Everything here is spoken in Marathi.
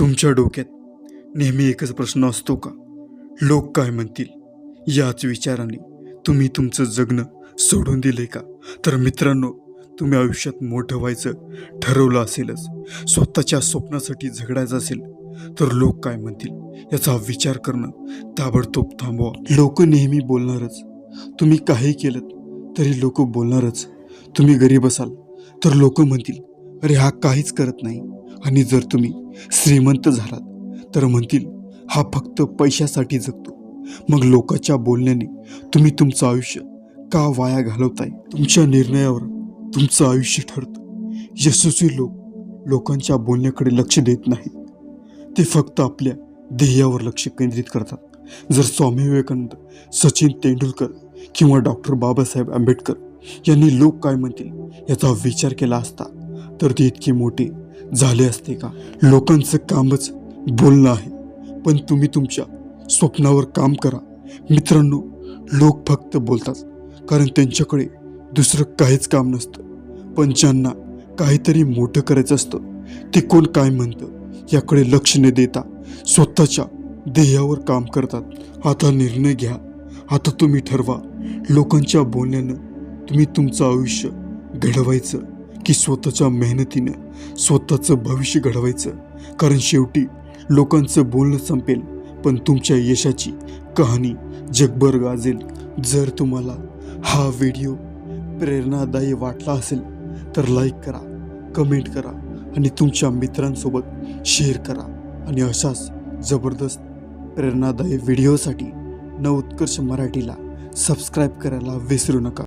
तुमच्या डोक्यात नेहमी एकच प्रश्न असतो का? लोक काय म्हणतील? याच विचाराने तुम्ही तुमचं जगणं सोडून दिले का? तर मित्रांनो तुम्ही आयुष्यात मोठं व्हायचं ठरवलं असेलच. स्वतःच्या स्वप्नासाठी झगडायचं असेल तर लोक काय म्हणतील? याचा विचार करणं ताबडतोब थांबवा. लोक नेहमी बोलणारच. तुम्ही काही केलं तरी लोक बोलणारच. तुम्ही गरीब असाल तर लोक म्हणतील अरे हा काहीच करत नाही. आणि जर तुम्ही श्रीमंत झालात तर म्हणतील हा फक्त पैशासाठी जगतो. मग लोकांच्या बोलण्याने तुम्ही तुमचं आयुष्य का वाया घालवताय? तुमच्या निर्णयावर तुमचं आयुष्य ठरतं. यशस्वी लोक लोकांच्या बोलण्याकडे लक्ष देत नाहीत. ते फक्त आपल्या ध्येयावर लक्ष केंद्रित करतात. जर स्वामी विवेकानंद सचिन तेंडुलकर किंवा डॉक्टर बाबासाहेब आंबेडकर यांनी लोक काय म्हणतील याचा विचार केला असता तर ते इतके मोठे झाले असते का? लोकांचं कामच बोलणं आहे. पण तुम्ही तुमच्या स्वप्नावर काम करा. मित्रांनो लोक फक्त बोलतात. कारण त्यांच्याकडे दुसरं काहीच काम नसतं. पण ज्यांना काहीतरी मोठं करायचं असतं ते कोण काय म्हणतं याकडे लक्ष न देता स्वतःच्या ध्येयावर काम करतात. आता निर्णय घ्या. आता तुम्ही ठरवा. लोकांच्या बोलण्यानं तुम्ही तुमचं आयुष्य घडवायचं. की स्वतःच्या मेहनतीनं स्वतःचं भविष्य घडवायचं. कारण शेवटी लोकांचं बोलणं संपेल पण तुमच्या यशाची कहाणी जगभर गाजेल. जर तुम्हाला हा व्हिडिओ प्रेरणादायी वाटला असेल तर लाईक करा कमेंट करा आणि तुमच्या मित्रांसोबत शेअर करा. आणि अशाच जबरदस्त प्रेरणादायी व्हिडिओसाठी नवोत्कर्ष मराठीला सबस्क्राईब करायला विसरू नका.